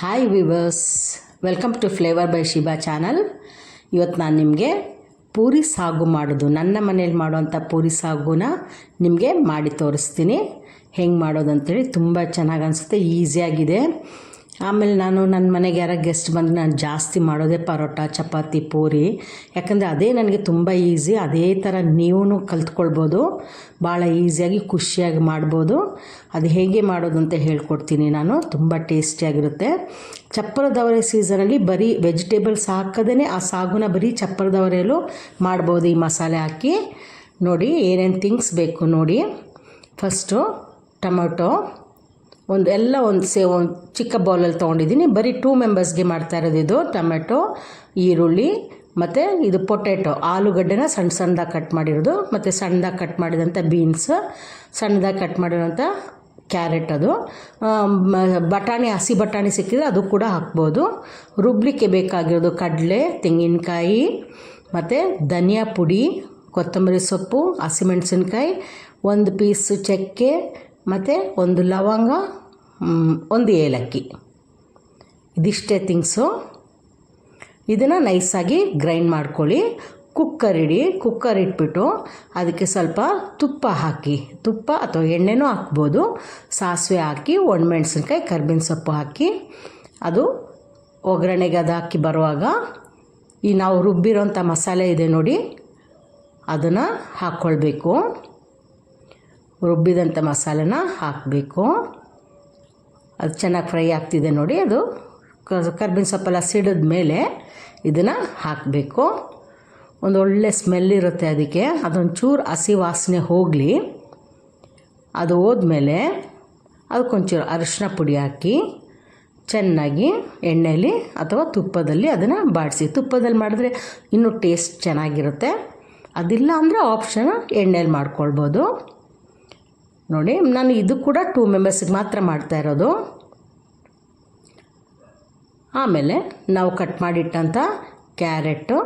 Hi viewers welcome to flavour by Shiba channel ಇವತ್ತು ನಾನು ನಿಮಗೆ ಪೂರಿ ಸಾಗು ಮಾಡೋದು. ನನ್ನ ಮನೇಲಿ ಮಾಡುವಂಥ ಪೂರಿ ಸಾಗುನ ನಿಮಗೆ ಮಾಡಿ ತೋರಿಸ್ತೀನಿ. ಹೆಂಗೆ ಮಾಡೋದು ಅಂತೇಳಿ ತುಂಬ ಚೆನ್ನಾಗಿ ಅನಿಸುತ್ತೆ, ಈಸಿಯಾಗಿದೆ. ಆಮೇಲೆ ನಾನು ನನ್ನ ಮನೆಗೆ ಯಾರ ಗೆಸ್ಟ್ ಬಂದರೆ ನಾನು ಜಾಸ್ತಿ ಮಾಡೋದೇ ಪರೋಟ, ಚಪಾತಿ, ಪೂರಿ. ಯಾಕಂದರೆ ಅದೇ ನನಗೆ ತುಂಬ ಈಸಿ ಅದೇ ಥರ ನೀವು ಕಲ್ತ್ಕೊಳ್ಬೋದು. ಭಾಳ ಈಸಿಯಾಗಿ ಖುಷಿಯಾಗಿ ಮಾಡ್ಬೋದು. ಅದು ಹೇಗೆ ಮಾಡೋದು ಅಂತ ಹೇಳ್ಕೊಡ್ತೀನಿ ನಾನು. ತುಂಬ ಟೇಸ್ಟಿಯಾಗಿರುತ್ತೆ ಚಪ್ಪರದವರೆ ಸೀಸನಲ್ಲಿ ಬರೀ ವೆಜಿಟೇಬಲ್ಸ್ ಹಾಕದೇ ಆ ಸಾಗುನ ಬರೀ ಚಪ್ಪರದವರೆಯಲ್ಲೂ ಮಾಡ್ಬೋದು ಈ ಮಸಾಲೆ ಹಾಕಿ. ನೋಡಿ ಏನೇನು ಥಿಂಗ್ಸ್ ಬೇಕು ನೋಡಿ. ಫಸ್ಟು ಟೊಮೊಟೊ ಒಂದು ಎಲ್ಲ ಒಂದು ಸೇ ಒಂದು ಚಿಕ್ಕ ಬೌಲಲ್ಲಿ ತೊಗೊಂಡಿದ್ದೀನಿ. ಬರೀ ಟೂ ಮೆಂಬರ್ಸ್ಗೆ ಮಾಡ್ತಾ ಇರೋದು ಇದು. ಟೊಮೆಟೊ, ಈರುಳ್ಳಿ ಮತ್ತು ಇದು ಪೊಟ್ಯಾಟೊ ಆಲೂಗಡ್ಡೆನ ಸಣ್ಣ ಸಣ್ಣದಾಗಿ ಕಟ್ ಮಾಡಿರೋದು. ಮತ್ತು ಸಣ್ಣದಾಗಿ ಕಟ್ ಮಾಡಿದಂಥ ಬೀನ್ಸ್ ಸಣ್ಣದಾಗಿ ಕಟ್ ಮಾಡಿರೋಂಥ ಕ್ಯಾರೆಟ್ ಅದು. ಬಟಾಣಿ, ಹಸಿ ಬಟಾಣಿ ಸಿಕ್ಕಿದ್ರೆ ಅದು ಕೂಡ ಹಾಕ್ಬೋದು. ರುಬ್ಲಿಕ್ಕೆ ಬೇಕಾಗಿರೋದು ಕಡಲೆ, ತೆಂಗಿನಕಾಯಿ, ಮತ್ತು ಧನಿಯಾ ಪುಡಿ, ಕೊತ್ತಂಬರಿ ಸೊಪ್ಪು, ಹಸಿಮೆಣಸಿನ್ಕಾಯಿ, ಒಂದು ಪೀಸು ಚಕ್ಕೆ, ಮತ್ತು ಒಂದು ಲವಂಗ ಒಂದು ಏಲಕ್ಕಿ. ಇದಿಷ್ಟೇ ತಿಂಗ್ಸು ಇದನ್ನು ನೈಸಾಗಿ ಗ್ರೈಂಡ್ ಮಾಡ್ಕೊಳ್ಳಿ. ಕುಕ್ಕರ್ ಇಡಿ ಕುಕ್ಕರ್ ಇಟ್ಬಿಟ್ಟು ಅದಕ್ಕೆ ಸ್ವಲ್ಪ ತುಪ್ಪ ಹಾಕಿ. ತುಪ್ಪ ಅಥವಾ ಎಣ್ಣೆನೂ ಹಾಕ್ಬೋದು. ಸಾಸಿವೆ ಹಾಕಿ, ಒಣಮೆಣಸಿನ್ಕಾಯಿ, ಕರ್ಬೇವಿನ ಸೊಪ್ಪು ಹಾಕಿ. ಅದು ಒಗ್ಗರಣೆಗೆ ಅದು ಹಾಕಿ ಬರುವಾಗ ಈ ನಾವು ರುಬ್ಬಿರೋಂಥ ಮಸಾಲೆ ಇದೆ ನೋಡಿ, ಅದನ್ನು ಹಾಕ್ಕೊಳ್ಬೇಕು. ರುಬ್ಬಿದಂಥ ಮಸಾಲೆನ ಹಾಕಬೇಕು. ಅದು ಚೆನ್ನಾಗಿ ಫ್ರೈ ಆಗ್ತಿದೆ ನೋಡಿ, ಅದು ಕರ್ಬಿನ ಸೊಪ್ಪೆಲ್ಲ ಸಿಡಿದ ಮೇಲೆ ಇದನ್ನು ಹಾಕಬೇಕು. ಒಂದು ಒಳ್ಳೆ ಸ್ಮೆಲ್ ಇರುತ್ತೆ ಅದಕ್ಕೆ. ಅದೊಂದು ಚೂರು ಹಸಿ ವಾಸನೆ ಹೋಗಲಿ. ಅದು ಹೋದ್ಮೇಲೆ ಅದಕ್ಕೊಂಚೂರು ಅರಿಶಿನ ಪುಡಿ ಹಾಕಿ, ಚೆನ್ನಾಗಿ ಎಣ್ಣೆಯಲ್ಲಿ ಅಥವಾ ತುಪ್ಪದಲ್ಲಿ ಅದನ್ನು ಬಾಡಿಸಿ. ತುಪ್ಪದಲ್ಲಿ ಮಾಡಿದ್ರೆ ಇನ್ನೂ ಟೇಸ್ಟ್ ಚೆನ್ನಾಗಿರುತ್ತೆ. ಅದಿಲ್ಲ ಅಂದರೆ ಆಪ್ಷನ್ ಎಣ್ಣೆಯಲ್ಲಿ ಮಾಡ್ಕೊಳ್ಬೋದು. ನೋಡಿ, ನಾನು ಇದು ಕೂಡ ಟೂ ಮೆಂಬರ್ಸಿಗೆ ಮಾತ್ರ ಮಾಡ್ತಾ ಇರೋದು. ಆಮೇಲೆ ನಾವು ಕಟ್ ಮಾಡಿಟ್ಟಂಥ ಕ್ಯಾರೆಟು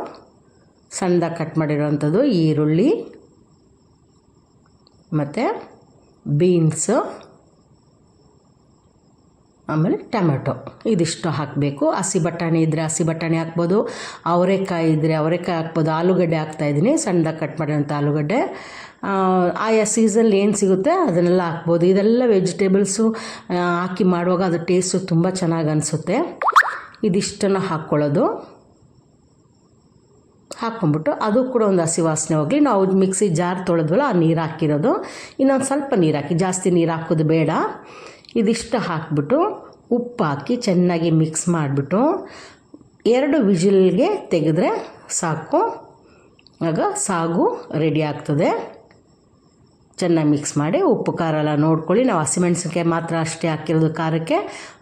ಸಣ್ಣದಾಗಿ ಕಟ್ ಮಾಡಿರೋವಂಥದ್ದು ಈರುಳ್ಳಿ, ಮತ್ತು ಬೀನ್ಸು ಆಮೇಲೆ ಟೊಮೆಟೊ. ಇದಿಷ್ಟು ಹಾಕಬೇಕು. ಹಸಿ ಬಟಾಣಿ ಇದ್ದರೆ ಹಸಿ ಬಟಾಣಿ ಹಾಕ್ಬೋದು, ಅವರೆಕಾಯಿ ಇದ್ದರೆ ಅವರೆಕಾಯಿ ಹಾಕ್ಬೋದು, ಆಲೂಗಡ್ಡೆ ಹಾಕ್ತಾಯಿದ್ದೀನಿ ಸಣ್ಣದಾಗಿ ಕಟ್ ಮಾಡಿರೋಂಥ ಆಲೂಗಡ್ಡೆ. ಆಯಾ ಸೀಸನ್ ಏನು ಸಿಗುತ್ತೆ ಅದನ್ನೆಲ್ಲ ಹಾಕ್ಬೋದು. ಇದೆಲ್ಲ ವೆಜಿಟೇಬಲ್ಸು ಹಾಕಿ ಮಾಡುವಾಗ ಅದು ಟೇಸ್ಟು ತುಂಬ ಚೆನ್ನಾಗಿ ಅನಿಸುತ್ತೆ. ಇದಿಷ್ಟನ್ನು ಹಾಕ್ಕೊಳ್ಳೋದು. ಹಾಕ್ಕೊಂಬಿಟ್ಟು ಅದು ಕೂಡ ಒಂದು ಹಸಿ ವಾಸನೆ ಹೋಗಲಿ. ನಾವು ಮಿಕ್ಸಿ ಜಾರ್ ತೊಳೆದ್ವಲ್ಲ, ಆ ನೀರು ಹಾಕಿರೋದು. ಇನ್ನೊಂದು ಸ್ವಲ್ಪ ನೀರು ಹಾಕಿ, ಜಾಸ್ತಿ ನೀರು ಹಾಕೋದು ಬೇಡ. ಇದಿಷ್ಟು ಹಾಕ್ಬಿಟ್ಟು ಉಪ್ಪು ಹಾಕಿ ಚೆನ್ನಾಗಿ ಮಿಕ್ಸ್ ಮಾಡಿಬಿಟ್ಟು ಎರಡು ವಿಜಿಲ್ಗೆ ತೆಗೆದ್ರೆ ಸಾಕು. ಆಗ ಸಾಗು ರೆಡಿ ಆಗ್ತದೆ. ಚೆನ್ನಾಗಿ ಮಿಕ್ಸ್ ಮಾಡಿ ಉಪ್ಪು, ಖಾರ ಎಲ್ಲ ನೋಡ್ಕೊಳ್ಳಿ. ನಾವು ಹಸಿಮೆಣ್ಸಿನ್ಕಾಯಿ ಮಾತ್ರ ಅಷ್ಟೇ ಹಾಕಿರೋದು ಖಾರಕ್ಕೆ.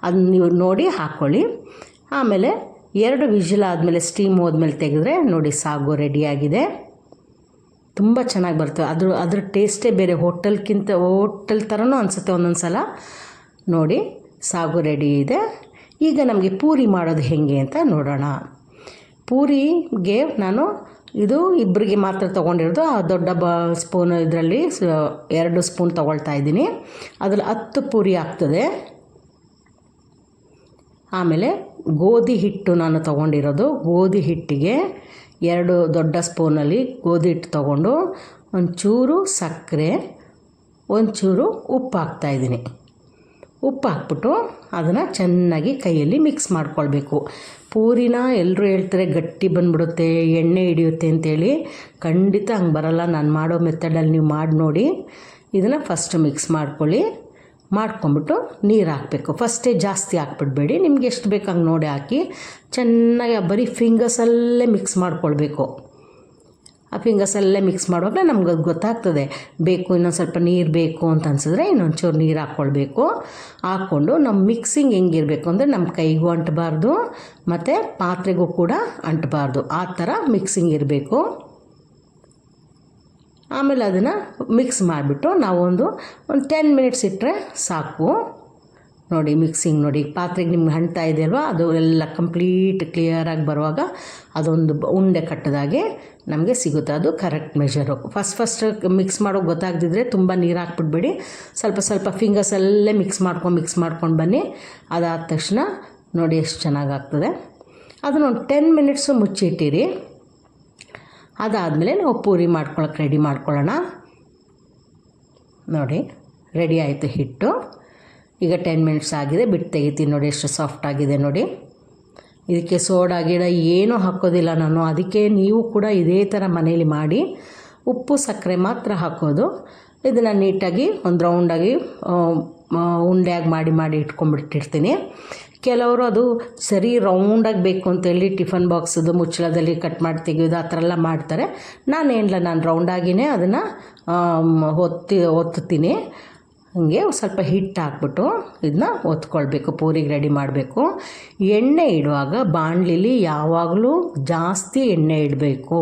ಅದನ್ನ ನೀವು ನೋಡಿ ಹಾಕ್ಕೊಳ್ಳಿ ಆಮೇಲೆ ಎರಡು ವಿಜಿಲ್ ಆದಮೇಲೆ ಸ್ಟೀಮ್ ಹೋದ್ಮೇಲೆ ತೆಗೆದ್ರೆ ನೋಡಿ ಸಾಗು ರೆಡಿಯಾಗಿದೆ ತುಂಬ ಚೆನ್ನಾಗಿ ಬರ್ತವೆ ಅದ್ರ ಅದ್ರ ಟೇಸ್ಟೇ ಬೇರೆ. ಹೋಟೆಲ್ಗಿಂತ ಹೋಟೆಲ್ ಥರನೂ ಅನಿಸುತ್ತೆ ಒಂದೊಂದು ಸಲ ನೋಡಿ, ಸಾಗು ರೆಡಿ ಇದೆ. ಈಗ ನಮಗೆ ಪೂರಿ ಮಾಡೋದು ಹೇಗೆ ಅಂತ ನೋಡೋಣ. ಪೂರಿಗೆ ನಾನು ಇದು ಇಬ್ಬರಿಗೆ ಮಾತ್ರ ತೊಗೊಂಡಿರೋದು. ಆ ದೊಡ್ಡ ಬ ಸ್ಪೂನ್ ಇದರಲ್ಲಿ ಎರಡು ಸ್ಪೂನ್ ತೊಗೊಳ್ತಾ ಇದ್ದೀನಿ. ಅದರಲ್ಲಿ ಹತ್ತು ಪೂರಿ ಆಗ್ತದೆ. ಆಮೇಲೆ ಗೋಧಿ ಹಿಟ್ಟು ನಾನು ತೊಗೊಂಡಿರೋದು. ಗೋಧಿ ಹಿಟ್ಟಿಗೆ ಎರಡು ದೊಡ್ಡ ಸ್ಪೂನಲ್ಲಿ ಗೋಧಿ ಹಿಟ್ಟು ತೊಗೊಂಡು ಒಂಚೂರು ಸಕ್ಕರೆ, ಒಂಚೂರು ಉಪ್ಪು ಹಾಕ್ತಾಯಿದ್ದೀನಿ ಉಪ್ಪು ಹಾಕ್ಬಿಟ್ಟು ಅದನ್ನು ಚೆನ್ನಾಗಿ ಕೈಯಲ್ಲಿ ಮಿಕ್ಸ್ ಮಾಡ್ಕೊಳ್ಬೇಕು. ಪೂರಿನ ಎಲ್ಲರೂ ಹೇಳ್ತಾರೆ ಗಟ್ಟಿ ಬಂದ್ಬಿಡುತ್ತೆ, ಎಣ್ಣೆ ಹಿಡಿಯುತ್ತೆ ಅಂತೇಳಿ. ಖಂಡಿತ ಹಂಗೆ ಬರಲ್ಲ, ನಾನು ಮಾಡೋ ಮೆಥಡಲ್ಲಿ ನೀವು ಮಾಡಿ ನೋಡಿ. ಇದನ್ನು ಫಸ್ಟ್ ಮಿಕ್ಸ್ ಮಾಡ್ಕೊಳ್ಳಿ. ಮಾಡ್ಕೊಂಬಿಟ್ಟು ನೀರು ಹಾಕಬೇಕು. ಫಸ್ಟೇ ಜಾಸ್ತಿ ಹಾಕ್ಬಿಡ್ಬೇಡಿ. ನಿಮ್ಗೆ ಎಷ್ಟು ಬೇಕು ಹಂಗೆ ನೋಡಿ ಹಾಕಿ. ಚೆನ್ನಾಗಿ ಬರೀ ಫಿಂಗರ್ಸಲ್ಲೇ ಮಿಕ್ಸ್ ಮಾಡ್ಕೊಳ್ಬೇಕು. ಆ ಫಿಂಗರ್ಸಲ್ಲೇ ಮಿಕ್ಸ್ ಮಾಡುವಾಗ ನಮ್ಗೆ ಅದು ಗೊತ್ತಾಗ್ತದೆ. ಬೇಕು, ಇನ್ನೊಂದು ಸ್ವಲ್ಪ ನೀರು ಬೇಕು ಅಂತ ಅನ್ಸಿದ್ರೆ ಇನ್ನೊಂಚೂರು ನೀರು ಹಾಕ್ಕೊಳ್ಬೇಕು. ಹಾಕ್ಕೊಂಡು ನಮ್ಮ ಮಿಕ್ಸಿಂಗ್ ಹೆಂಗಿರಬೇಕು ಅಂದರೆ ನಮ್ಮ ಕೈಗೂ ಅಂಟಬಾರ್ದು, ಮತ್ತು ಪಾತ್ರೆಗೂ ಕೂಡ ಅಂಟಬಾರ್ದು. ಆ ಥರ ಮಿಕ್ಸಿಂಗ್ ಇರಬೇಕು. ಆಮೇಲೆ ಅದನ್ನು ಮಿಕ್ಸ್ ಮಾಡಿಬಿಟ್ಟು ನಾವೊಂದು ಒಂದು ಟೆನ್ ಮಿನಿಟ್ಸ್ ಇಟ್ಟರೆ ಸಾಕು. ನೋಡಿ ಮಿಕ್ಸಿಂಗ್ ನೋಡಿ. ಪಾತ್ರೆಗೆ ನಿಮ್ಗೆ ಹಣ್ತಾ ಇದೆ ಅಲ್ವಾ? ಅದು ಎಲ್ಲ ಕಂಪ್ಲೀಟ್ ಕ್ಲಿಯರಾಗಿ ಬರುವಾಗ ಅದೊಂದು ಉಂಡೆ ಕಟ್ಟದಾಗೆ ನಮಗೆ ಸಿಗುತ್ತೆ. ಅದು correct measure first first mix ಮಾಡೋಕೆ ಗೊತ್ತಾಗದಿದ್ರೆ ತುಂಬ ನೀರು ಹಾಕ್ಬಿಟ್ಬಿಡಿ ಸ್ವಲ್ಪ ಸ್ವಲ್ಪ ಫಿಂಗರ್ಸಲ್ಲೇ ಮಿಕ್ಸ್ ಮಾಡ್ಕೊಂಡು ಮಿಕ್ಸ್ ಮಾಡ್ಕೊಂಡು ಬನ್ನಿ. ಅದಾದ ತಕ್ಷಣ ನೋಡಿ ಎಷ್ಟು ಚೆನ್ನಾಗಾಗ್ತದೆ ಅದನ್ನು ಒಂದು ಟೆನ್ ಮಿನಿಟ್ಸು ಮುಚ್ಚಿಟ್ಟಿರಿ. ಅದಾದಮೇಲೆ ನಾವು ಪೂರಿ ಮಾಡ್ಕೊಳಕ್ಕೆ ರೆಡಿ ಮಾಡ್ಕೊಳ್ಳೋಣ. ನೋಡಿ ರೆಡಿ ಆಯಿತು ಹಿಟ್ಟು. ಈಗ ಟೆನ್ ಮಿನಿಟ್ಸ್ ಆಗಿದೆ ಬಿಟ್ಟು ತೆಗಿತೀನಿ ನೋಡಿ ಎಷ್ಟು ಸಾಫ್ಟ್ ಆಗಿದೆ ನೋಡಿ. ಇದಕ್ಕೆ ಸೋಡಾ ಗಿಡ ಏನೂ ಹಾಕೋದಿಲ್ಲ ನಾನು, ಅದಕ್ಕೆ ನೀವು ಕೂಡ ಇದೇ ಥರ ಮನೇಲಿ ಮಾಡಿ ಉಪ್ಪು ಸಕ್ಕರೆ ಮಾತ್ರ ಹಾಕೋದು. ಇದನ್ನು ನೀಟಾಗಿ ಒಂದು ರೌಂಡಾಗಿ ಉಂಡೆಯಾಗಿ ಮಾಡಿ ಮಾಡಿ ಇಟ್ಕೊಂಡ್ಬಿಟ್ಟಿರ್ತೀನಿ. ಕೆಲವರು ಅದು ಸರಿ ರೌಂಡಾಗಿ ಬೇಕು ಅಂತೇಳಿ ಟಿಫನ್ ಬಾಕ್ಸದು ಮುಚ್ಚಳದಲ್ಲಿ ಕಟ್ ಮಾಡಿ ತೆಗೆಯೋದು, ಆ ಥರ ಎಲ್ಲ ಮಾಡ್ತಾರೆ. ನಾನೇನಿಲ್ಲ, ನಾನು ರೌಂಡಾಗಿಯೇ ಅದನ್ನು ಒತ್ತಿ ಒತ್ತುತ್ತೀನಿ ಹಾಗೆ ಸ್ವಲ್ಪ ಹಿಟ್ಟು ಹಾಕ್ಬಿಟ್ಟು ಇದನ್ನ ಒತ್ಕೊಳ್ಬೇಕು, ಪೂರಿಗೆ ರೆಡಿ ಮಾಡಬೇಕು. ಎಣ್ಣೆ ಇಡುವಾಗ ಬಾಣಲಿಲಿ ಯಾವಾಗಲೂ ಜಾಸ್ತಿ ಎಣ್ಣೆ ಇಡಬೇಕು.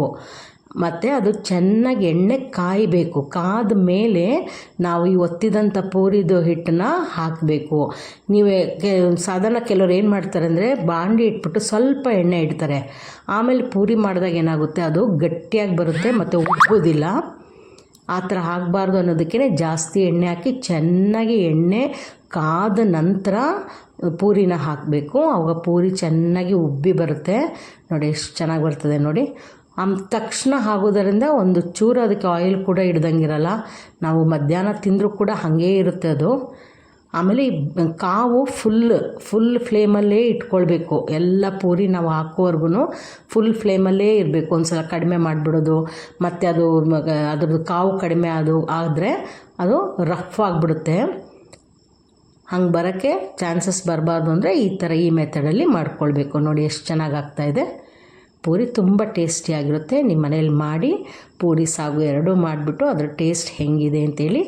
ಮತ್ತು ಅದು ಚೆನ್ನಾಗಿ ಎಣ್ಣೆ ಕಾಯಬೇಕು. ಕಾದ ಮೇಲೆ ನಾವು ಈ ಒತ್ತಿದಂಥ ಪೂರಿದು ಹಿಟ್ಟನ್ನ ಹಾಕಬೇಕು. ನೀವೇ ಕೆ, ಸಾಧಾರಣ ಕೆಲವ್ರು ಏನು ಮಾಡ್ತಾರೆ ಅಂದರೆ ಬಾಂಡಿ ಇಟ್ಬಿಟ್ಟು ಸ್ವಲ್ಪ ಎಣ್ಣೆ ಇಡ್ತಾರೆ. ಆಮೇಲೆ ಪೂರಿ ಮಾಡಿದಾಗ ಏನಾಗುತ್ತೆ? ಅದು ಗಟ್ಟಿಯಾಗಿ ಬರುತ್ತೆ ಮತ್ತು ಉಪ್ಪೋದಿಲ್ಲ ಆ ಥರ ಆಗಬಾರ್ದು ಅನ್ನೋದಕ್ಕೇ ಜಾಸ್ತಿ ಎಣ್ಣೆ ಹಾಕಿ ಚೆನ್ನಾಗಿ ಎಣ್ಣೆ ಕಾದ ನಂತರ ಪೂರಿನ ಹಾಕಬೇಕು. ಆವಾಗ ಪೂರಿ ಚೆನ್ನಾಗಿ ಉಬ್ಬಿ ಬರುತ್ತೆ. ನೋಡಿ ಎಷ್ಟು ಚೆನ್ನಾಗಿ ಬರ್ತದೆ ನೋಡಿ. ತಕ್ಷಣ ಆಗೋದರಿಂದ ಒಂದು ಚೂರು ಅದಕ್ಕೆ ಆಯಿಲ್ ಕೂಡ ಹಿಡ್ದಂಗಿರಲ್ಲ ನಾವು ಮಧ್ಯಾಹ್ನ ತಿಂದರೂ ಕೂಡ ಹಾಗೇ ಇರುತ್ತೆ ಅದು. ಆಮೇಲೆ ಕಾವು ಫುಲ್ ಫುಲ್ ಫ್ಲೇಮಲ್ಲೇ ಇಟ್ಕೊಳ್ಬೇಕು. ಎಲ್ಲ ಪೂರಿ ನಾವು ಹಾಕೋವರೆಗೂ ಫುಲ್ ಫ್ಲೇಮಲ್ಲೇ ಇರಬೇಕು. ಒಂದು ಸಲ ಕಡಿಮೆ ಮಾಡಿಬಿಡೋದು, ಮತ್ತು ಅದು ಅದ್ರದ್ದು ಕಾವು ಕಡಿಮೆ ಅದು ಆದರೆ ಅದು ರಫ್ ಆಗಿಬಿಡುತ್ತೆ. ಹಂಗೆ ಬರೋಕ್ಕೆ ಚಾನ್ಸಸ್ ಬರಬಾರ್ದು ಅಂದರೆ ಈ ಥರ ಈ ಮೆಥಡಲ್ಲಿ ಮಾಡ್ಕೊಳ್ಬೇಕು. ನೋಡಿ ಎಷ್ಟು ಚೆನ್ನಾಗಿ ಆಗ್ತಾಯಿದೆ ಪೂರಿ ತುಂಬ ಟೇಸ್ಟಿಯಾಗಿರುತ್ತೆ ನಿಮ್ಮ ಮನೇಲಿ ಮಾಡಿ, ಪೂರಿ, ಸಾಗು ಎರಡೂ ಮಾಡಿಬಿಟ್ಟು ಅದರ ಟೇಸ್ಟ್ ಹೆಂಗಿದೆ ಅಂತೇಳಿ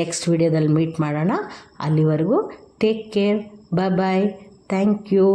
ನೆಕ್ಸ್ಟ್ ವಿಡಿಯೋದಲ್ಲಿ ಮೀಟ್ ಮಾಡೋಣ. ಅಲ್ಲಿವರೆಗೂ take care bye bye thank you